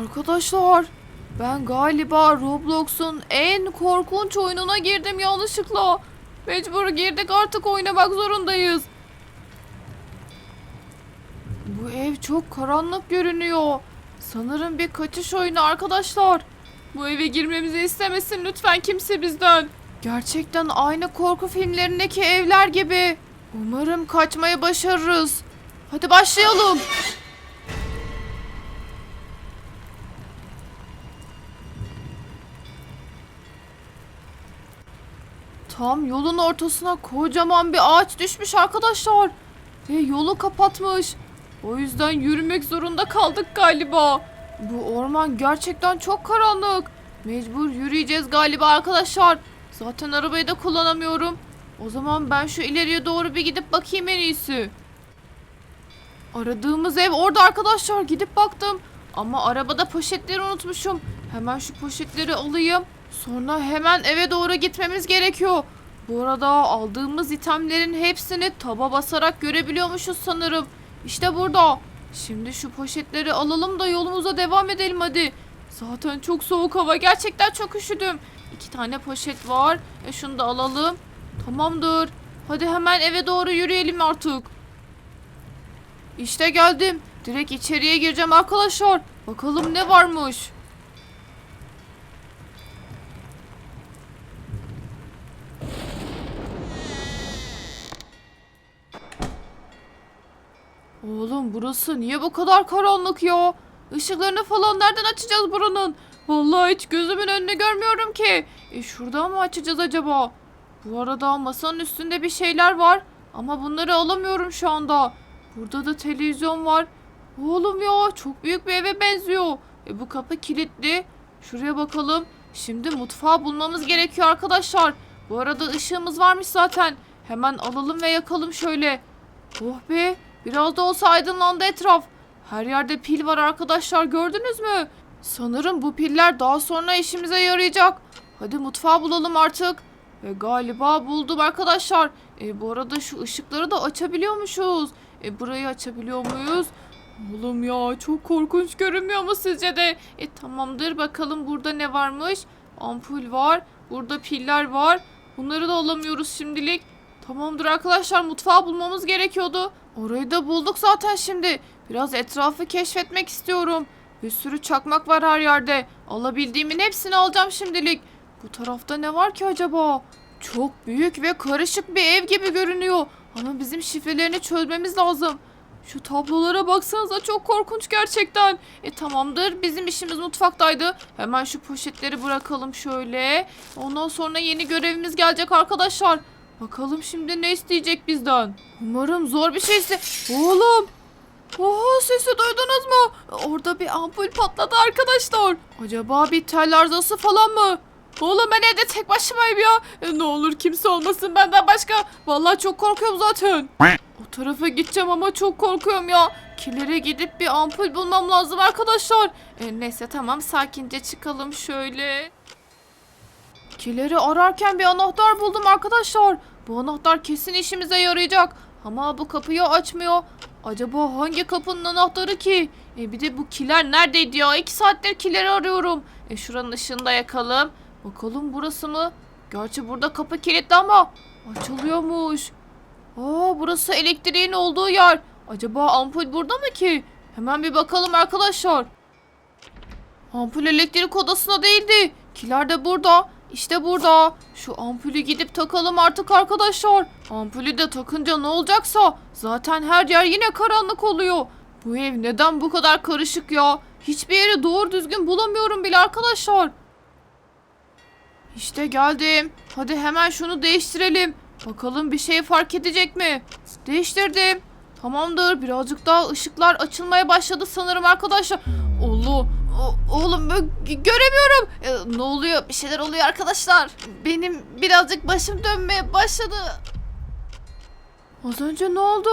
Arkadaşlar ben galiba Roblox'un en korkunç oyununa girdim yanlışlıkla. Mecbur girdik artık oynamak zorundayız. Bu ev çok karanlık görünüyor. Sanırım bir kaçış oyunu arkadaşlar. Bu eve girmemizi istemesin lütfen kimse bizden. Gerçekten aynı korku filmlerindeki evler gibi. Umarım kaçmayı başarırız. Hadi başlayalım. Tam yolun ortasına kocaman bir ağaç düşmüş arkadaşlar. Ve yolu kapatmış. O yüzden yürümek zorunda kaldık galiba. Bu orman gerçekten çok karanlık. Mecbur yürüyeceğiz galiba arkadaşlar. Zaten arabayı da kullanamıyorum. O zaman ben şu ileriye doğru bir gidip bakayım en iyisi. Aradığımız ev orada arkadaşlar. Gidip baktım. Ama arabada poşetleri unutmuşum. Hemen şu poşetleri alayım. Sonra hemen eve doğru gitmemiz gerekiyor. Bu arada aldığımız itemlerin hepsini taba basarak görebiliyormuşuz sanırım. İşte burada. Şimdi şu poşetleri alalım da yolumuza devam edelim hadi. Zaten çok soğuk hava. Gerçekten çok üşüdüm. İki tane poşet var. E şunu da alalım. Tamamdır. Hadi hemen eve doğru yürüyelim artık. İşte geldim. Direkt içeriye gireceğim arkadaşlar. Bakalım ne varmış. Oğlum burası niye bu kadar karanlık ya? Işıklarını falan nereden açacağız buranın? Vallahi hiç gözümün önünü görmüyorum ki. E şuradan mı açacağız acaba? Bu arada masanın üstünde bir şeyler var. Ama bunları alamıyorum şu anda. Burada da televizyon var. Oğlum ya çok büyük bir eve benziyor. E bu kapı kilitli. Şuraya bakalım. Şimdi mutfağı bulmamız gerekiyor arkadaşlar. Bu arada ışığımız varmış zaten. Hemen alalım ve yakalım şöyle. Oh be biraz da olsa aydınlandı etraf. Her yerde pil var arkadaşlar gördünüz mü? Sanırım bu piller daha sonra işimize yarayacak. Hadi mutfağı bulalım artık. Ve galiba buldum arkadaşlar. E, bu arada şu ışıkları da açabiliyormuşuz. E, burayı açabiliyor muyuz? Oğlum ya çok korkunç görünmüyor mu sizce de? E tamamdır bakalım burada ne varmış? Ampul var. Burada piller var. Bunları da alamıyoruz şimdilik. Tamamdır arkadaşlar mutfağı bulmamız gerekiyordu. Orayı da bulduk zaten şimdi. Biraz etrafı keşfetmek istiyorum. Bir sürü çakmak var her yerde. Alabildiğimin hepsini alacağım şimdilik. Bu tarafta ne var ki acaba? Çok büyük ve karışık bir ev gibi görünüyor. Ama bizim şifrelerini çözmemiz lazım. Şu tablolara baksanıza çok korkunç gerçekten. E tamamdır bizim işimiz mutfaktaydı. Hemen şu poşetleri bırakalım şöyle. Ondan sonra yeni görevimiz gelecek arkadaşlar. Bakalım şimdi ne isteyecek bizden. Umarım zor bir şeyse. Oğlum. Oha sesi duydunuz mu? Orada bir ampul patladı arkadaşlar. Acaba bir tel arızası falan mı? Oğlum ben evde tek başımayım ya. E, ne olur kimse olmasın benden başka. Vallahi çok korkuyorum zaten. O tarafa gideceğim ama çok korkuyorum ya. Kilere gidip bir ampul bulmam lazım arkadaşlar. E, neyse tamam sakince çıkalım şöyle. Kileri ararken bir anahtar buldum arkadaşlar. Bu anahtar kesin işimize yarayacak. Ama bu kapıyı açmıyor. Acaba hangi kapının anahtarı ki? E bir de bu kiler neredeydi ya? İki saattir kileri arıyorum. E şuranın ışığını da yakalım. Bakalım burası mı? Gerçi burada kapı kilitli ama açılıyormuş. Aa burası elektriğin olduğu yer. Acaba ampul burada mı ki? Hemen bir bakalım arkadaşlar. Ampul elektrik odasında değildi. Kiler de burada. İşte burada. Şu ampulü gidip takalım artık arkadaşlar. Ampulü de takınca ne olacaksa zaten her yer yine karanlık oluyor. Bu ev neden bu kadar karışık ya? Hiçbir yeri doğru düzgün bulamıyorum bile arkadaşlar. İşte geldim. Hadi hemen şunu değiştirelim. Bakalım bir şey fark edecek mi? Değiştirdim. Tamamdır. Birazcık daha ışıklar açılmaya başladı sanırım arkadaşlar. Allah. Oğlum göremiyorum. E, ne oluyor? Bir şeyler oluyor arkadaşlar. Benim birazcık başım dönmeye başladı. Az önce ne oldu?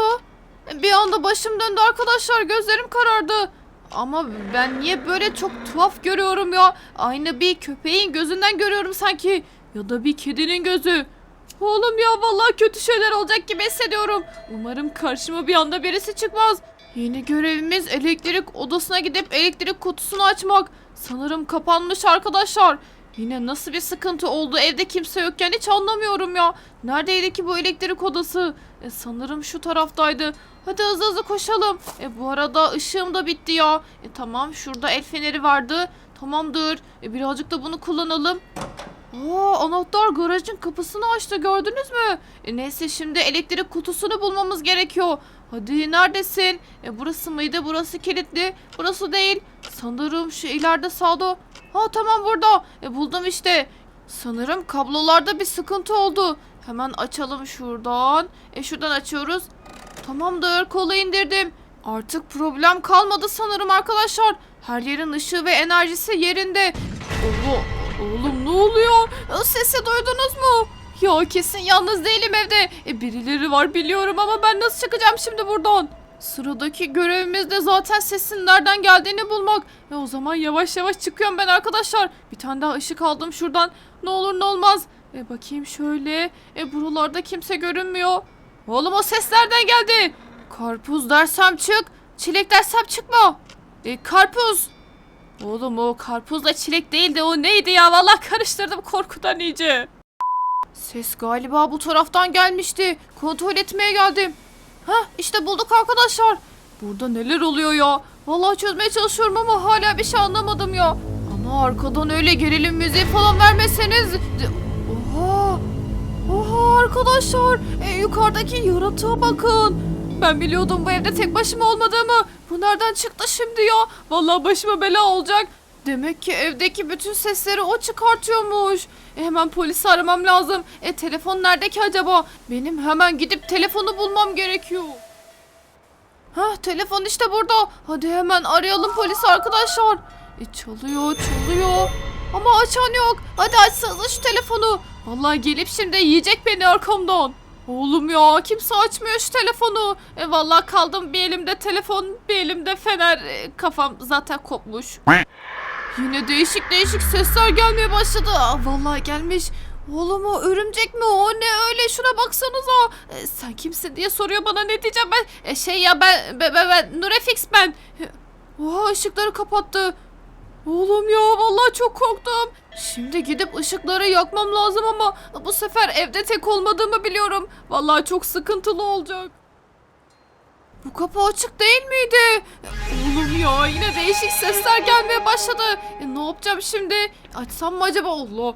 E, Bir anda başım döndü arkadaşlar. Gözlerim karardı. Ama ben niye böyle çok tuhaf görüyorum ya? Aynı bir köpeğin gözünden görüyorum sanki. Ya da bir kedinin gözü. Oğlum ya vallahi kötü şeyler olacak gibi hissediyorum. Umarım karşıma bir anda birisi çıkmaz. Yeni görevimiz elektrik odasına gidip elektrik kutusunu açmak. Sanırım kapanmış arkadaşlar. Yine nasıl bir sıkıntı oldu? Evde kimse yokken hiç anlamıyorum ya. Neredeydi ki bu elektrik odası? E, sanırım şu taraftaydı. Hadi hızlı hızlı koşalım. E, bu arada ışığım da bitti ya. E, tamam şurada el feneri vardı. Tamamdır. E, birazcık da bunu kullanalım. Aa, anahtar garajın kapısını açtı gördünüz mü? E, neyse şimdi elektrik kutusunu bulmamız gerekiyor. Hadi neredesin? E, burası mıydı? Burası kilitli. Burası değil. Sanırım şu ileride sağda. Ha tamam burada. E, buldum işte. Sanırım kablolarda bir sıkıntı oldu. Hemen açalım şuradan. E şuradan açıyoruz. Tamamdır kolu indirdim. Artık problem kalmadı sanırım arkadaşlar. Her yerin ışığı ve enerjisi yerinde. Oğlum, oğlum ne oluyor? Sesi duydunuz mu? Ya kesin yalnız değilim evde. E, birileri var biliyorum ama ben nasıl çıkacağım şimdi buradan? Sıradaki görevimiz de zaten sesin nereden geldiğini bulmak. Ve o zaman yavaş yavaş çıkıyorum ben arkadaşlar. Bir tane daha ışık aldım şuradan. Ne olur ne olmaz. E bakayım şöyle. E buralarda kimse görünmüyor. Oğlum o ses nereden geldi? Karpuz dersem çık. Çilek dersem çıkma. E karpuz. Oğlum o karpuzla çilek değil de o neydi ya? Vallahi karıştırdım korkudan iyice. Ses galiba bu taraftan gelmişti. Kontrol etmeye geldim. Hah işte bulduk arkadaşlar. Burada neler oluyor ya? Vallahi çözmeye çalışıyorum ama hala bir şey anlamadım ya. Ama arkadan öyle gerilim müziği falan vermeseniz... Oha! Oha arkadaşlar! E, yukarıdaki yaratığa bakın. Ben biliyordum bu evde tek başıma olmadığımı. Bu nereden çıktı şimdi ya? Vallahi başıma bela olacak. Demek ki evdeki bütün sesleri o çıkartıyormuş. E, hemen polisi aramam lazım. E telefon nerede ki acaba? Benim hemen gidip telefonu bulmam gerekiyor. Hah telefon işte burada. Hadi hemen arayalım polisi arkadaşlar. E çalıyor çalıyor. Ama açan yok. Hadi açsanıza şu telefonu. Vallahi gelip şimdi yiyecek beni arkamdan. Oğlum ya kimse açmıyor şu telefonu. E vallahi kaldım bir elimde telefon bir elimde fener. E, kafam zaten kopmuş. Yine değişik değişik sesler gelmeye başladı. Aa, vallahi gelmiş. Oğlum o örümcek mi o ne öyle şuna baksanıza. E, sen kimsin diye soruyor bana ne diyeceğim ben. E, şey ya ben ben, ben, ben Nurefix ben. E, Oha ışıkları kapattı. Oğlum ya vallahi çok korktum. Şimdi gidip ışıkları yakmam lazım ama bu sefer evde tek olmadığımı biliyorum. Vallahi çok sıkıntılı olacak. Bu kapı açık değil miydi? Oğlum ya yine değişik sesler gelmeye başladı. E, ne yapacağım şimdi? Açsam mı acaba? Allah.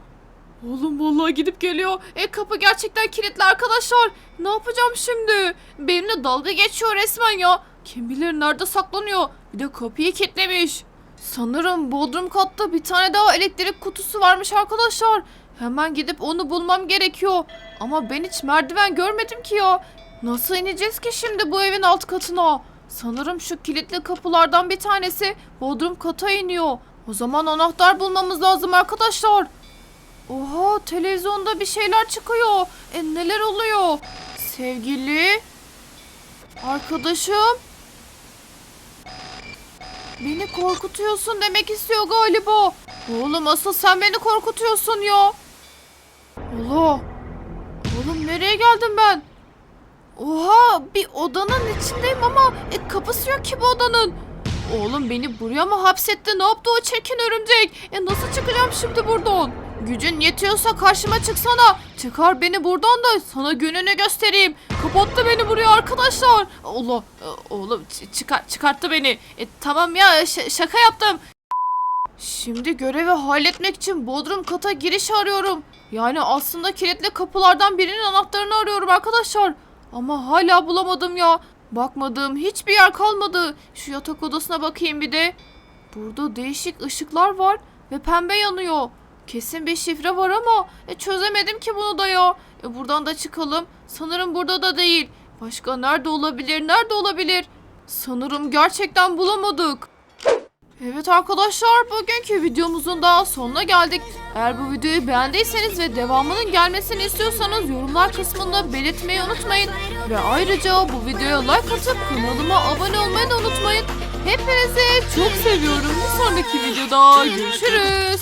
Oğlum vallahi gidip geliyor. E kapı gerçekten kilitli arkadaşlar. Ne yapacağım şimdi? Benimle dalga geçiyor resmen ya. Kim bilir nerede saklanıyor. Bir de kapıyı kilitlemiş. Sanırım bodrum katta bir tane daha elektrik kutusu varmış arkadaşlar. Hemen gidip onu bulmam gerekiyor. Ama ben hiç merdiven görmedim ki ya. Nasıl ineceğiz ki şimdi bu evin alt katına? Sanırım şu kilitli kapılardan bir tanesi bodrum kata iniyor. O zaman anahtar bulmamız lazım arkadaşlar. Oha televizyonda bir şeyler çıkıyor. E neler oluyor? Sevgili arkadaşım Beni korkutuyorsun demek istiyor galiba. Oğlum asıl sen beni korkutuyorsun ya. Allah. Oğlum nereye geldim ben? Oha bir odanın içindeyim ama e, kapısı yok ki bu odanın. Oğlum beni buraya mı hapsetti? Ne yaptı o çirkin örümcek? E nasıl çıkacağım şimdi buradan? Gücün yetiyorsa karşıma çıksana. Çıkar beni buradan da sana gününü göstereyim. Kapattı beni buraya arkadaşlar. Allah e, oğlum çıkar çıkarttı beni. E, tamam ya şaka yaptım. Şimdi görevi halletmek için bodrum kata giriş arıyorum. Yani aslında kilitli kapılardan birinin anahtarını arıyorum arkadaşlar. Ama hala bulamadım ya. Bakmadığım hiçbir yer kalmadı. Şu yatak odasına bakayım bir de. Burada değişik ışıklar var ve pembe yanıyor. Kesin bir şifre var ama e, çözemedim ki bunu da ya. E, buradan da çıkalım. Sanırım burada da değil. Başka nerede olabilir? Nerede olabilir? Sanırım gerçekten bulamadık. Evet arkadaşlar bugünkü videomuzun daha sonuna geldik. Eğer bu videoyu beğendiyseniz ve devamının gelmesini istiyorsanız yorumlar kısmında belirtmeyi unutmayın. Ve ayrıca bu videoya like atıp kanalıma abone olmayı da unutmayın. Hepinizi çok seviyorum. Bir sonraki videoda görüşürüz.